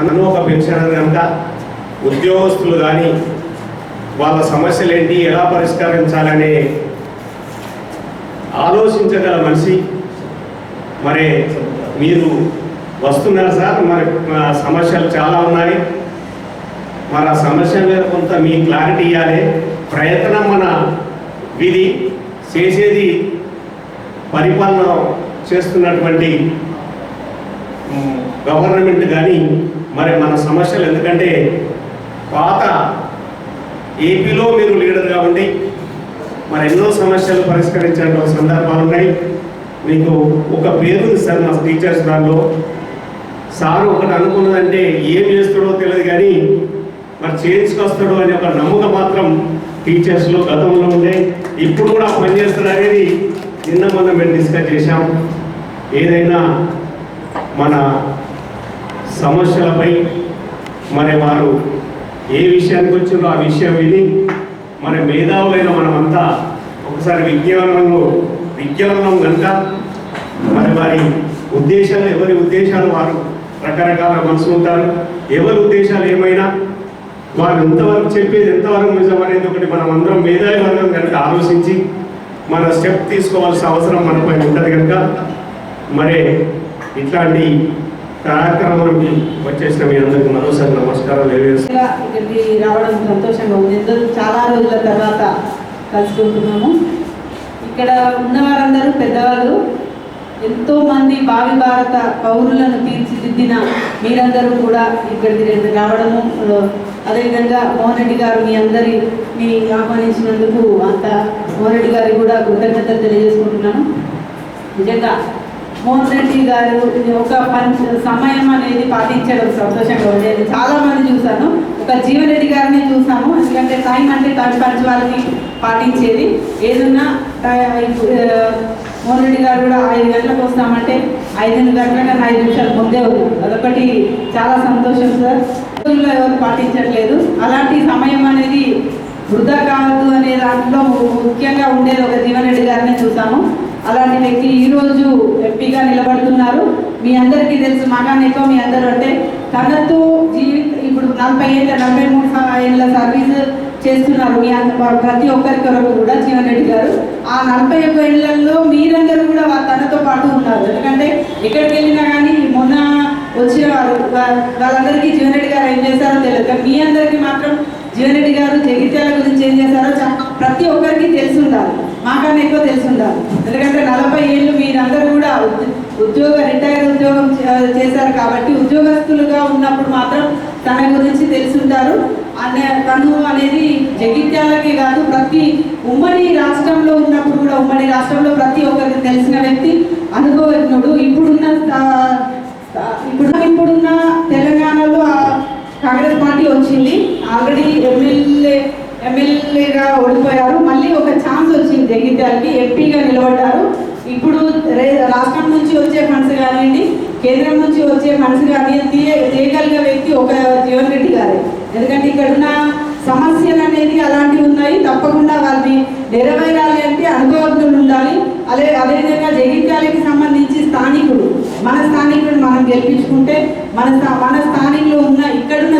కనుక తనను ఒక పెన్షనర్ కనుక ఉద్యోగస్తులు కానీ వాళ్ళ సమస్యలు ఏంటి ఎలా పరిష్కరించాలనే ఆలోచించగల మనిషి మరి మీరు వస్తున్నారు సార్. మరి సమస్యలు చాలా ఉన్నాయి. మరి ఆ సమస్య మీద కొంత మీ క్లారిటీ ఇవ్వాలి ప్రయత్నం మన విధి చేసేది పరిపాలన చేస్తున్నటువంటి గవర్నమెంట్ కానీ మరి మన సమస్యలు ఎందుకంటే పాత ఏపీలో మీరు లీడర్ కాబట్టి మరి ఎన్నో సమస్యలు పరిష్కరించిన సందర్భాలు ఉన్నాయి. మీకు ఒక పేరు ఉంది సార్ మా టీచర్స్ దానిలో సార్ ఒకటి అనుకున్నదంటే ఏం చేస్తాడో తెలియదు కానీ మరి చేయించుకొస్తాడు అనే ఒక నమ్మకం మాత్రం టీచర్స్లో గతంలో ఉండే. ఇప్పుడు కూడా పనిచేస్తారు అనేది నిన్న మొన్న మేము డిస్కస్ చేశాం. ఏదైనా మన సమస్యలపై మరి వారు ఏ విషయానికి వచ్చిందో ఆ విషయం విని మరి మేధావులైన మనమంతా ఒకసారి విజ్ఞానంలో విజ్ఞానం కనుక మరి వారి ఉద్దేశాలు ఎవరి ఉద్దేశాలు వారు రకరకాల మనసు ఉంటారు. ఎవరి ఉద్దేశాలు ఏమైనా వారు ఎంతవరకు చెప్పేది ఎంతవరకు నిజం అనేది ఒకటి మనం అందరం మేధావి వర్గం కనుక ఆలోచించి మన స్టెప్ తీసుకోవాల్సిన అవసరం మనపై ఉంటుంది కనుక మరి ఇట్లాంటి కార్యక్రమంలోకి వచ్చేసిన మీ అందరికీ మరోసారి నమస్కారం ఇక్కడికి రావడం సంతోషంగా ఉంది. ఎందుకు చాలా రోజుల తర్వాత కలుసుకుంటున్నాము. ఇక్కడ ఉన్న వారందరూ పెద్దవాళ్ళు ఎంతో మంది భావి భారత పౌరులను తీర్చిదిద్దిన మీరందరూ కూడా ఇక్కడికి రావడము. అదేవిధంగా మోహన్ రెడ్డి గారు మీ అందరి మీ ఆహ్వానించినందుకు అంత మోహన్ రెడ్డి గారికి కూడా కృతజ్ఞతలు తెలియజేసుకుంటున్నాను. నిజంగా మోహన్ రెడ్డి గారు ఒక పంచ సమయం అనేది పాటించడం సంతోషంగా ఉండేది. చాలా మంది చూశాను. ఒక జీవరెడ్డి గారిని చూసాము ఎందుకంటే టైం అంటే టైం పంచవాలని పాటించేది. ఏదన్నా మోహన్ రెడ్డి గారు కూడా ఐదు గంటలకు వస్తామంటే ఐదు గంటల కన్నా ఐదు నిమిషాలు ముందే అదొకటి చాలా సంతోషం సార్. రోజుల్లో ఎవరు పాటించట్లేదు. అలాంటి సమయం అనేది వృధా కావద్దు అనే దాంట్లో ముఖ్యంగా ఉండేది ఒక జీవన్ రెడ్డి గారిని చూసాము అలాంటి వ్యక్తి ఈ రోజు ఎంపీగా నిలబడుతున్నారు. మీ అందరికీ తెలుసు మగానేకో మీ అందరూ అంటే తనతో జీవిత ఇప్పుడు నలభై ఏళ్ళ నలభై మూడు ఏళ్ళ సర్వీస్ చేస్తున్నారు మీ ప్రతి ఒక్కరి కొరకు కూడా జీవన్ రెడ్డి గారు. ఆ నలభై ఒక్క ఏళ్ళలో మీరందరూ కూడా తనతో పాటు ఉన్నారు. ఎందుకంటే ఎక్కడికి వెళ్ళినా కానీ మొన్న వచ్చిన వారు వాళ్ళందరికీ జీవన్ రెడ్డి గారు ఏం చేశారో తెలియదు. మీ అందరికీ మాత్రం జీవన్రెడ్డి గారు జగిత్యాల గురించి ఏం చేశారో ప్రతి ఒక్కరికి తెలిసి ఉండాలి మాకన్నా ఎక్కువ తెలిసి ఉండాలి ఎందుకంటే నలభై ఏళ్ళు మీరందరూ కూడా ఉద్యోగ రిటైర్ ఉద్యోగం చే- చేశారు కాబట్టి ఉద్యోగస్తులుగా ఉన్నప్పుడు మాత్రం తన గురించి తెలిసి ఉంటారు అనే తను అనేది జగిత్యాలకే కాదు ప్రతి ఉమ్మడి రాష్ట్రంలో ఉన్నప్పుడు కూడా ఉమ్మడి రాష్ట్రంలో ప్రతి ఒక్కరికి తెలిసిన వ్యక్తి అనుభవజ్ఞుడు. ఇప్పుడున్న ఇప్పుడు ఇప్పుడున్న తెలంగాణలో ఆ కాంగ్రెస్ పార్టీ వచ్చింది ఆల్రెడీ ఎమ్మెల్యే ఎమ్మెల్యేగా ఓడిపోయారు. మళ్ళీ ఒక ఛాన్స్ వచ్చింది జగిత్యాలకి. ఎంపీగా నిలబడ్డారు. ఇప్పుడు రాష్ట్రం నుంచి వచ్చే ఫండ్స్ కానివ్వండి కేంద్రం నుంచి వచ్చే ఫండ్స్ కానీ తీయ- తీయగలిగే వ్యక్తి ఒక జీవన్ రెడ్డి గారే. ఎందుకంటే ఇక్కడ ఉన్న సమస్యలు అనేది అలాంటివి ఉన్నాయి. తప్పకుండా వారిని నెరవేరాలి అంటే అనుభవజ్ఞులు ఉండాలి. అదే అదేవిధంగా జగిత్యాలకి సంబంధించి స్థానికుడు మన స్థానికుడు మనం గెలిపించుకుంటే మన మన స్థానికులు ఉన్న ఇక్కడున్న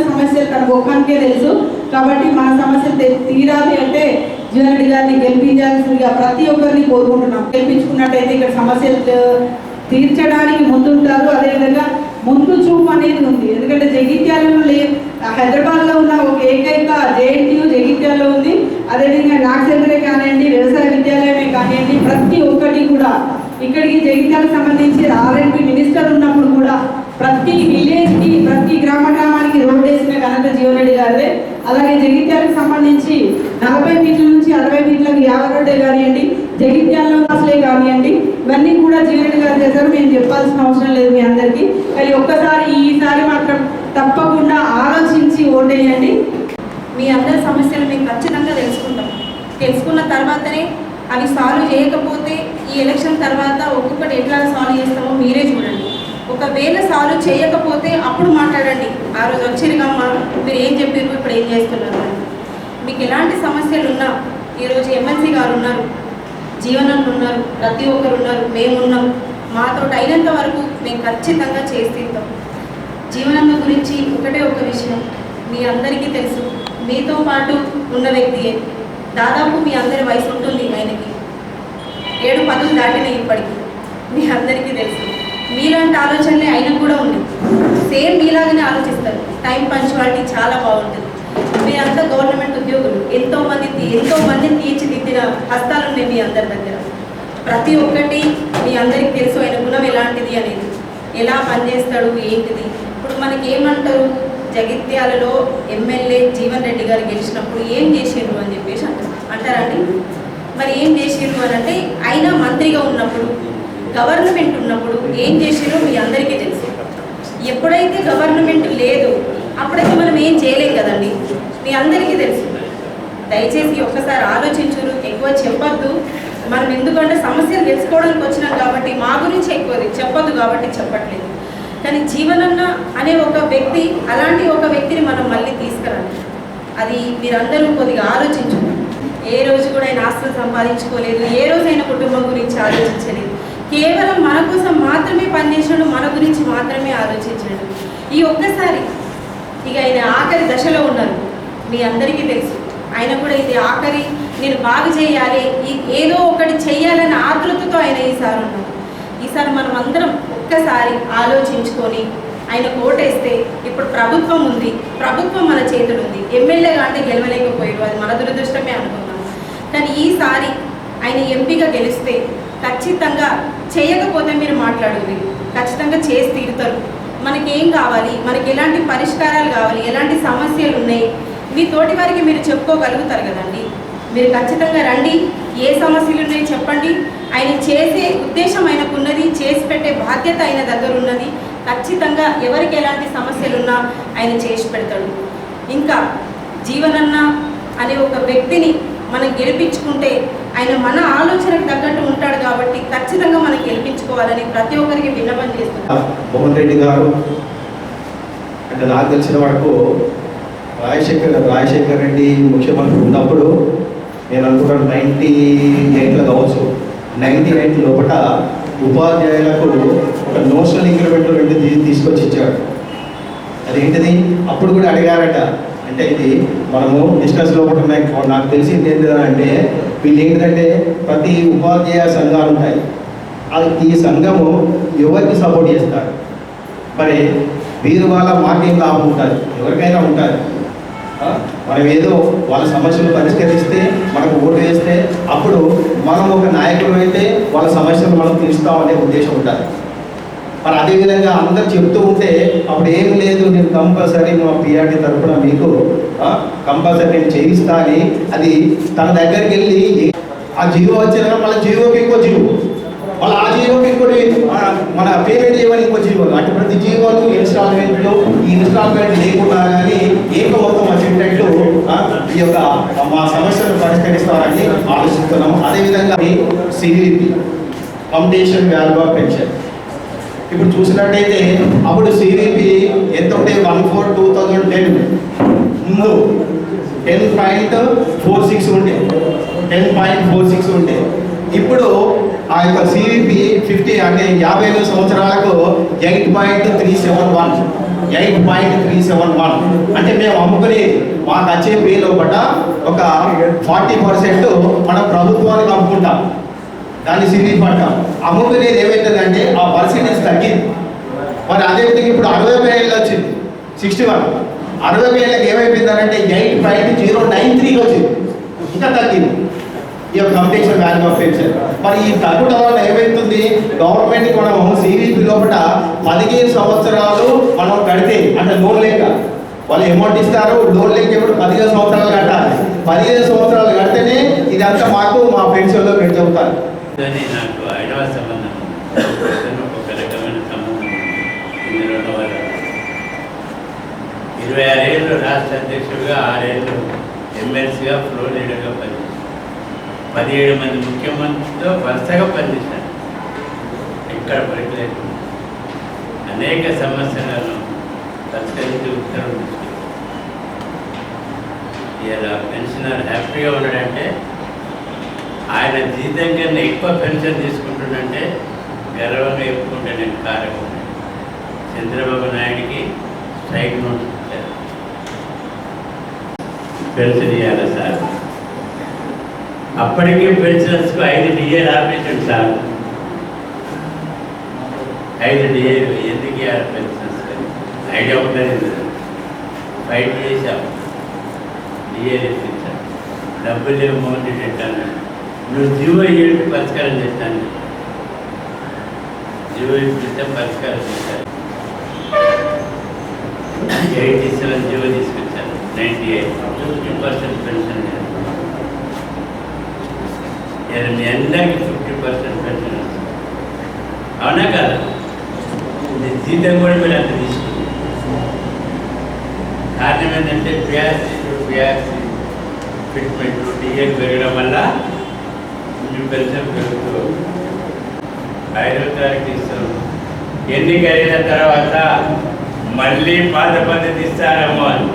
ఒక్కనికే తెలుసు. కాబట్టి మన సమస్యలు తీరాలి అంటే జీవన్ గారిని గెలిపించాల్సిందిగా ప్రతి ఒక్కరిని కోరుకుంటున్నాం. గెలిపించుకున్నట్టయితే ఇక్కడ సమస్యలు తీర్చడానికి ముందుంటారు. అదేవిధంగా ముందు చూపు అనేది ఉంది. ఎందుకంటే జగిత్యాలలో లే హైదరాబాద్లో ఉన్న ఒక ఏకైక జేఎన్టీయు జగిత్యాలలో ఉంది. అదేవిధంగా నాగచంద్రే కానివ్వండి వ్యవసాయ విద్యాలయమే కానివ్వండి ప్రతి ఒక్కటి కూడా ఇక్కడికి జగిత్యాలకు సంబంధించి ఆర్ఎంపీ మినిస్టర్ ఉన్నప్పుడు కూడా ప్రతి విలేజ్కి ప్రతి గ్రామ గ్రామానికి రోడ్ వేసిన ఘనత జీవనరెడ్డి గారిదే. అలాగే జగిత్యాలకు సంబంధించి నలభై ఫీట్ల నుంచి అరవై ఫీట్లకు యాభై రోడ్డే కానివ్వండి జగిత్యాలలో అసలే కానివ్వండి ఇవన్నీ కూడా జీవనరెడ్డి గారు చేశారు మేము చెప్పాల్సిన అవసరం లేదు మీ అందరికీ. కానీ ఒక్కసారి ఈసారి మాత్రం తప్పకుండా ఆలోచించి ఓటేయండి మీ అందరి సమస్యలు మేము ఖచ్చితంగా తెలుసుకుంటాం. తెలుసుకున్న తర్వాతనే అవి సాల్వ్ చేయకపోతే ఈ ఎలక్షన్ తర్వాత ఒక్కొక్కటి ఎట్లా సాల్వ్ చేస్తామో మీరే చూడండి. ఒకవేళ సాల్వ్ చేయకపోతే అప్పుడు మాట్లాడండి. ఆ రోజు వచ్చిరుగమ్మా మీరు ఏం చెప్పారు? ఇప్పుడు ఏం చేస్తున్నారు మీకు ఎలాంటి సమస్యలు ఉన్నా ఈరోజు ఎమ్మెల్సీ గారు ఉన్నారు జీవనంలో ఉన్నారు ప్రతి ఒక్కరు ఉన్నారు మేమున్నాం మాతో అయినంత వరకు మేము ఖచ్చితంగా చేస్తాం జీవనంలో గురించి ఒకటే ఒక విషయం మీ అందరికీ తెలుసు. మీతో పాటు ఉన్న వ్యక్తియే. దాదాపు మీ అందరి వయసు ఉంటుంది ఆయనకి ఏడు పదులు దాటినాయి ఇప్పటికి. మీ అందరికీ తెలుసు. మీలాంటి ఆలోచనలే అయినా కూడా ఉంది సేమ్ మీలాగానే ఆలోచిస్తారు. టైం పంచువాలిటీ చాలా బాగుంటుంది. మీరంతా గవర్నమెంట్ ఉద్యోగులు ఎంతో మంది ఎంతో మందిని తీర్చిదిద్దిన హస్తాలు ఉన్నాయి మీ అందరి దగ్గర. ప్రతి ఒక్కటి మీ అందరికి తెలుసు ఆయన గుణం ఎలాంటిది అనేది. ఎలా పనిచేస్తాడు ఏంటిది? ఇప్పుడు మనకి ఏమంటారు జగిత్యాలలో ఎమ్మెల్యే జీవన్ రెడ్డి గారు గెలిచినప్పుడు ఏం చేసిండ్రు అని చెప్పేసి అంటారు. అంటారండి మరి ఏం చేసిండ్రు అని అంటే ఆయన మంత్రిగా ఉన్నప్పుడు గవర్నమెంట్ ఉన్నప్పుడు ఏం చేసిరో మీ అందరికీ తెలుసు. ఎప్పుడైతే గవర్నమెంట్ లేదు అప్పుడైతే మనం ఏం చేయలేం కదండి? మీ అందరికీ తెలుసు. దయచేసి ఒక్కసారి ఆలోచించురు ఎక్కువ చెప్పొద్దు. మనం ఎందుకంటే సమస్యలు తెలుసుకోవడానికి వచ్చినాం కాబట్టి మా గురించి ఎక్కువ చెప్పొద్దు కాబట్టి చెప్పట్లేదు. కానీ జీవనన్న అనే ఒక వ్యక్తి అలాంటి ఒక వ్యక్తిని మనం మళ్ళీ తీసుకురండి. అది మీరందరూ కొద్దిగా ఆలోచించండి ఏ రోజు కూడా ఆయన ఆస్తులు సంపాదించుకోలేదు ఏ రోజు ఆయన కుటుంబం గురించి ఆలోచించలేదు. కేవలం మన కోసం మాత్రమే పనిచేసాడు మన గురించి మాత్రమే ఆలోచించాడు. ఈ ఒక్కసారి ఇక ఆయన ఆఖరి దశలో ఉన్నారు. మీ అందరికీ తెలుసు. ఆయన కూడా ఇది ఆఖరి నేను బాగు చేయాలి. ఈ ఏదో ఒకటి చేయాలని ఆతృతతో ఆయన ఈసారి ఉన్నారు. ఈసారి మనం అందరం ఒక్కసారి ఆలోచించుకొని ఆయన ఓటేస్తే ఇప్పుడు ప్రభుత్వం ఉంది. ప్రభుత్వం మన చేతులు ఉంది. ఎమ్మెల్యేగా అంటే గెలవలేకపోయారు అది మన దురదృష్టమే అనుకున్నాం కానీ ఈసారి ఆయన ఎంపీగా గెలిస్తే ఖచ్చితంగా చేయకపోతే మీరు మాట్లాడుతుంది ఖచ్చితంగా చేసి తీరుతారు. మనకేం కావాలి? మనకి ఎలాంటి పరిష్కారాలు కావాలి? ఎలాంటి సమస్యలు ఉన్నాయి? మీ తోటి వారికి మీరు చెప్పుకోగలుగుతారు కదండి. మీరు ఖచ్చితంగా రండి. ఏ సమస్యలు ఉన్నాయో చెప్పండి. ఆయన చేసే ఉద్దేశం ఆయనకు ఉన్నది చేసి పెట్టే బాధ్యత ఆయన దగ్గర ఉన్నది. ఖచ్చితంగా ఎవరికి ఎలాంటి సమస్యలు ఉన్నా ఆయన చేసి పెడతాడు. ఇంకా జీవనన్న అనే ఒక వ్యక్తిని మనం గెలిపించుకుంటే ఆయన మన ఆలోచనకు తగ్గట్టు ఉంటాడు కాబట్టి ఖచ్చితంగా మనకి గెలిపించుకోవాలని ప్రతి ఒక్కరికి విన్నపం చేస్తున్నాం మోహన్ రెడ్డి గారు అంటే నాకు తెలిసిన వరకు రాజశేఖర్ రాజశేఖర్ రెడ్డి ముఖ్యమంత్రి ఉన్నప్పుడు నేను అనుకున్నాను నైంటీ ఎయిట్లో కావచ్చు. నైంటీ ఎయిట్ లోపల ఉపాధ్యాయులకు ఒక నోషనల్ ఇంక్రిమెంట్ రెండు తీసుకొచ్చి ఇచ్చాడు. అదేంటిది? అప్పుడు కూడా అడిగారట. అంటే ఇది మనము డిస్కస్ లోపల ఉన్నాయి. నాకు తెలిసింది ఏంటంటే వీళ్ళు ఏంటంటే ప్రతి ఉపాధ్యాయ సంఘాలు ఉంటాయి. అది ఈ సంఘము ఎవరికి సపోర్ట్ చేస్తారు? మరి వీరు వాళ్ళ మాకేం లాభం ఉంటుంది? ఎవరికైనా ఉంటుంది. మనం ఏదో వాళ్ళ సమస్యలు పరిష్కరిస్తే మనకు ఓటు వేస్తే అప్పుడు మనం ఒక నాయకుడు అయితే వాళ్ళ సమస్యలు మనం తీరుస్తామనే ఉద్దేశం ఉంటుంది. మరి అదేవిధంగా అందరు చెప్తూ ఉంటే అప్పుడు ఏం లేదు నేను కంపల్సరీ మా పిఆర్టీ తరఫున మీకు కంపల్సరీ నేను చేయిస్తా అని అది తన దగ్గరికి వెళ్ళి ఆ జీవో వచ్చిన మళ్ళీ జీవోకి ఇంకో జీవో. మళ్ళీ ఆ జీవోకి ఇంకోటి మన మన పేమెంట్ చేయమని ఇంకో జీవో. అంటే ప్రతి జీవోలు ఇన్స్టాల్మెంట్లు ఈ ఇన్స్టాల్మెంట్ లేకుండా కానీ ఏక మొత్తం వచ్చేటట్టు ఈ యొక్క మా సమస్యను పరిష్కరిస్తారని ఆలోచిస్తున్నాము. అదేవిధంగా CVP foundation value of pension ఇప్పుడు చూసినట్టయితే అప్పుడు సివిపి ఎంత ఉంటే one four two thousand ten ముందు టెన్ పాయింట్ ఫోర్ సిక్స్ ఉండే. టెన్ పాయింట్ ఫోర్ సిక్స్ ఉండే. ఇప్పుడు ఆ యొక్క సివిపి ఫిఫ్టీ అంటే యాభై ఐదు సంవత్సరాలకు eight point three seven one. Eight point three seven one. అంటే మేము అమ్ముకునే మాకు వచ్చే పే లోపల ఒక ఫార్టీ పర్సెంట్ మనం ప్రభుత్వానికి అమ్ముకుంటాం. దాన్ని సిరి పంట అమ్ముకునేది ఏమైతుందంటే ఆ పర్సెంటేజ్ తగ్గింది. మరి అదేవిధంగా ఇప్పుడు అరవై వేలు వచ్చింది. Sixty one. అరవై వేలకు ఏమైపోయిందంటే ఎయిట్ ఫైవ్ జీరో నైన్ త్రీకి వచ్చింది. ఇంకా తగ్గింది. ఈ యొక్క కంపిటీషన్ వాల్యూ ఆఫ్ పెన్షన్ మరి ఈ తగ్గుట వల్ల ఏమవుతుంది గవర్నమెంట్ మనము సివిపి లోపల పదిహేను సంవత్సరాలు మనం కడితే అంటే లోన్ లేక. వాళ్ళు అమౌంట్ ఇస్తారు లోన్ లేక ఇప్పుడు పదిహేను సంవత్సరాలు కట్టాలి. పదిహేను సంవత్సరాలు కడితేనే ఇదంతా మాకు మా పెన్షన్లో మీరు చెబుతారు నాకు ఇరవై ఆరేళ్ళు రాష్ట్ర అధ్యక్షుడిగా ఆరేళ్ళు ఎమ్మెల్సీగా ఫ్లోర్ లీడర్గా పనిచేశాను పదిహేడు మంది ముఖ్యమంత్రితో వరుసగా పనిచేశాను ఎక్కడ పరికి లేకుండా అనేక సమస్యలను పరిష్కరించి ఉత్తర్వులు ఇలా పెన్షనర్ హ్యాపీగా ఉన్నాడంటే ఆయన జీతం కన్నా ఎక్కువ పెన్షన్ తీసుకుంటుండంటే గర్వంగా చెప్పుకుంటే నేను కారణం చంద్రబాబు నాయుడికి స్ట్రైక్ నోటీస్ పెన్షన్ ఇవ్వాలి సార్? అప్పటికే పెన్షన్స్కు ఐదు డిఏలు ఆపేసాడు సార్. ఐదు డిఏలు ఎందుకు ఇవ్వాలి పెన్షన్స్ ఐడియా ఉంటుంది ఫైట్ చేశాం. డిఏలు ఇప్పించాం. డబ్బులు ఏమో పెట్టాను నువ్వు జీవో ఏడు పరిష్కారం చేస్తాను. జీవో ఇప్పిస్తే పరిష్కారం చేస్తాను. ఎయిట్ సెవెన్ జీవో తీసుకు ninety eight. Fifty percent pension నేను మీ అందరికీ ఫిఫ్టీ పర్సెంట్ పెన్షన్ అవునా కదా? నీ జీతం కూడా మీరు అంత తీసుకుంది కారణం ఏంటంటే పిఆర్సీ పిఆర్సీ ఫిట్మెంట్ డిఏలు పెరగడం వల్ల మీ పెన్షన్ పెరుగుతూ ఐదో తారీఖు ఇస్తాం ఎన్నికైన తర్వాత మళ్ళీ పాత పద్ధతి ఇస్తారేమో అని.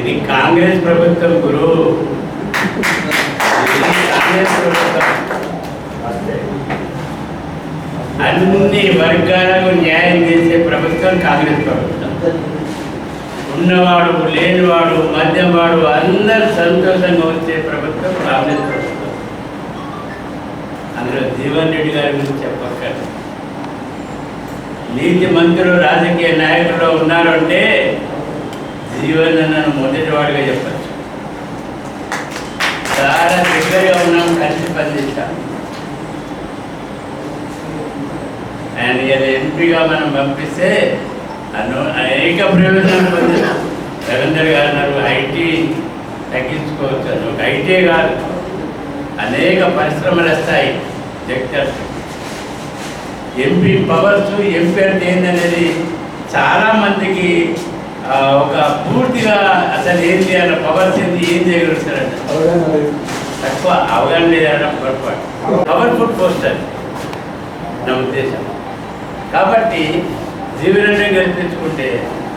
ఇది కాంగ్రెస్ ప్రభుత్వం గురు. కాంగ్రెస్ ప్రభుత్వం. అన్ని వర్గాలకు న్యాయం చేసే ప్రభుత్వం కాంగ్రెస్ ప్రభుత్వం. ఉన్నవాడు లేనివాడు మధ్యవాడు అందరు సంతోషంగా వచ్చే ప్రభుత్వం కాంగ్రెస్ ప్రభుత్వం. అందులో జీవన్ రెడ్డి గారి గురించి చెప్పక్కర్లేదు. నీతి మంత్రులు రాజకీయ నాయకులు ఉన్నారంటే అంటే నన్ను మొదటివాడిగా చెప్పచ్చు. చాలా దగ్గరగా ఉన్నాం కలిసి పనిచేస్తాం ఆయన ఇలా ఎంపీగా మనం పంపిస్తే అను అనేక ప్రయోజనాలు పొందారు రవీందర్ గారు అన్నారు ఐటీ తగ్గించుకోవచ్చు అని. ఒక ఐటీ కాదు అనేక పరిశ్రమలు వస్తాయి సెక్టర్స్ ఎంపీ పవర్స్ ఎంపీ అంటే ఏంటనేది చాలా మందికి ఒక పూర్తిగా అసలు ఏం చేయాలి పవర్ చెంది ఏం చేయగలుగుతారంట తక్కువ అవగాహన లేదన్న పొరపాటు. పవర్ఫుల్ పోస్టర్ నా ఉద్దేశం. కాబట్టి జీవనాన్ని కల్పించుకుంటే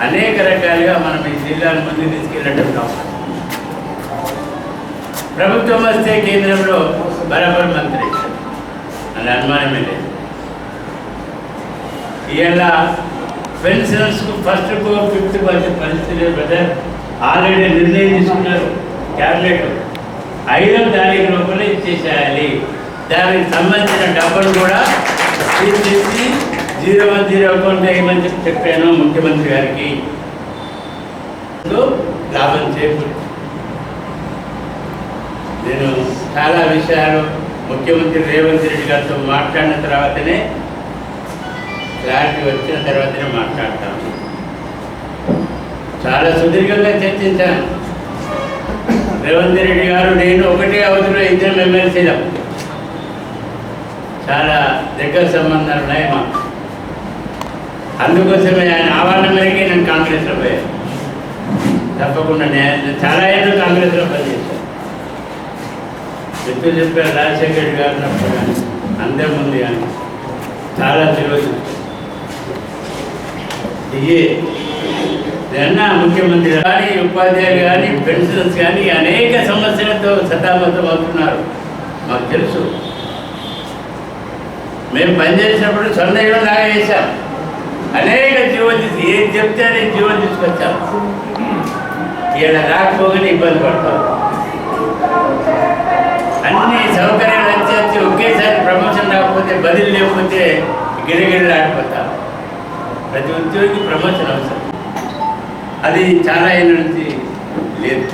అనేక రకాలుగా మనం ఈ జిల్లాను ముందుకు తీసుకెళ్ళడం అవసరం ప్రభుత్వం వస్తే కేంద్రంలో బరాబర్ మంత్రి. అని అనుమానమే లేదు. ఇలా పెన్షన్స్కు ఫస్ట్ ఫిఫ్త్ వచ్చే పరిస్థితి బ్రదర్ ఆల్రెడీ నిర్ణయం తీసుకున్నారు క్యాబినెట్ ఐదో తారీఖు లోపల ఇచ్చేసేయాలి. దానికి సంబంధించిన డబ్బులు కూడా తీసేసి జీరో వన్ జీరో అకౌంట్ వేయమని చెప్పి చెప్పాను ముఖ్యమంత్రి గారికి. లాభం చేకూరి. నేను చాలా విషయాలు ముఖ్యమంత్రి రేవంత్ రెడ్డి గారితో మాట్లాడిన తర్వాతనే క్లారిటీ వచ్చిన తర్వాతనే మాట్లాడతాను చాలా సుదీర్ఘంగా చర్చించాను. రేవంత్ రెడ్డి గారు నేను ఒకటే అవధిలో ఇద్దరం ఎమ్మెల్సీలం. చాలా దగ్గర సంబంధాలు ఉన్నాయి మా అందుకోసమే ఆయన ఆహ్వానం మేరకే నేను కాంగ్రెస్లో పోయాను. తప్పకుండా నేను చాలా ఏళ్ళు కాంగ్రెస్లో పనిచేశాను. చెప్పి చెప్పారు రాజశేఖర్ రెడ్డి గారు కానీ అందరి ముందు కానీ చాలా తెలియదు ఇదే ముఖ్యమంత్రి కానీ ఉపాధ్యాయులు కానీ పెన్షన్స్ కానీ అనేక సమస్యలతో సతామతం అవుతున్నారు మాకు తెలుసు. మేము పనిచేసినప్పుడు సొంత ఇళ్ళం లాగా చేశాం. అనేక జీవో తీసి ఏం చెప్తే అదే జీవో తీసుకొచ్చాం. ఇలా రాకపోగానే ఇబ్బంది పడతాం. అన్ని సౌకర్యాలు వచ్చేసి ఒకేసారి ప్రమోషన్ రాకపోతే బదిలీ లేకపోతే గిరిగిరి రాకపోతాం ప్రతి ఉద్యోగి ప్రమోషన్ అవసరం. అది చాలా ఏళ్ళ నుంచి లేదు.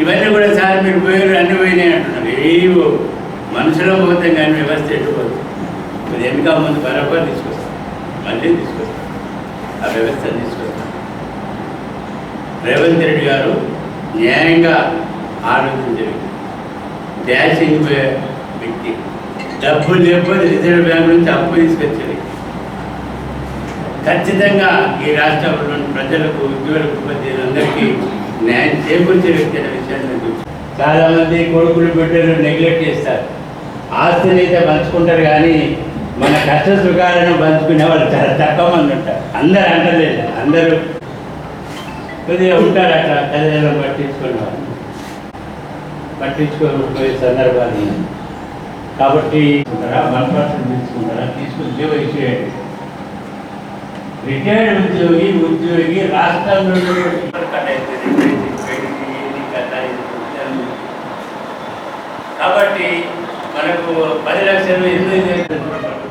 ఇవన్నీ కూడా సార్ మీరు పోయారు అన్ని పోయినాయి అంటున్నారు. ఏవో మనుషులో పోతే కానీ వ్యవస్థ ఎట్టుకోదు కొద్ది వెనుక ముందు బరాబర్ తీసుకొస్తాం మళ్ళీ తీసుకొస్తాం ఆ వ్యవస్థను తీసుకొస్తాం రేవంత్ రెడ్డి గారు న్యాయంగా ఆలోచించారు డాషింగ్ వే- వ్యక్తి. డబ్బు లేకపోతే రిజర్వ్ బ్యాంక్ నుంచి అప్పు తీసుకొచ్చారు. ఖచ్చితంగా ఈ రాష్ట్రంలో ప్రజలకు ఉద్యోగులకు ఉపాధ్యాయులందరికీ న్యాయం చేకూర్చే వ్యక్తి అనే విషయాన్ని నేను కొడుకులు బిడ్డలు నెగ్లెక్ట్ చేస్తారు. ఆస్తిని అయితే పంచుకుంటారు కానీ మన కష్ట సుఖాలను పంచుకునే వాళ్ళు చాలా తక్కువ మంది ఉంటారు. అందరు అంటలేదు. అందరూ కొద్దిగా ఉంటారు అట్లా తల్లిదండ్రులను పట్టించుకున్న వాళ్ళు. పట్టించుకోకపోయే సందర్భాన్ని కాబట్టి వన్ పర్సెంట్ తీసుకుంటారా? తీసుకుని జీవో ఇచ్చేయండి రిటైర్డ్ ఉద్యోగి ఉద్యోగి రాష్ట్రంలో కాబట్టి మనకు పది లక్షలు ఎందుకు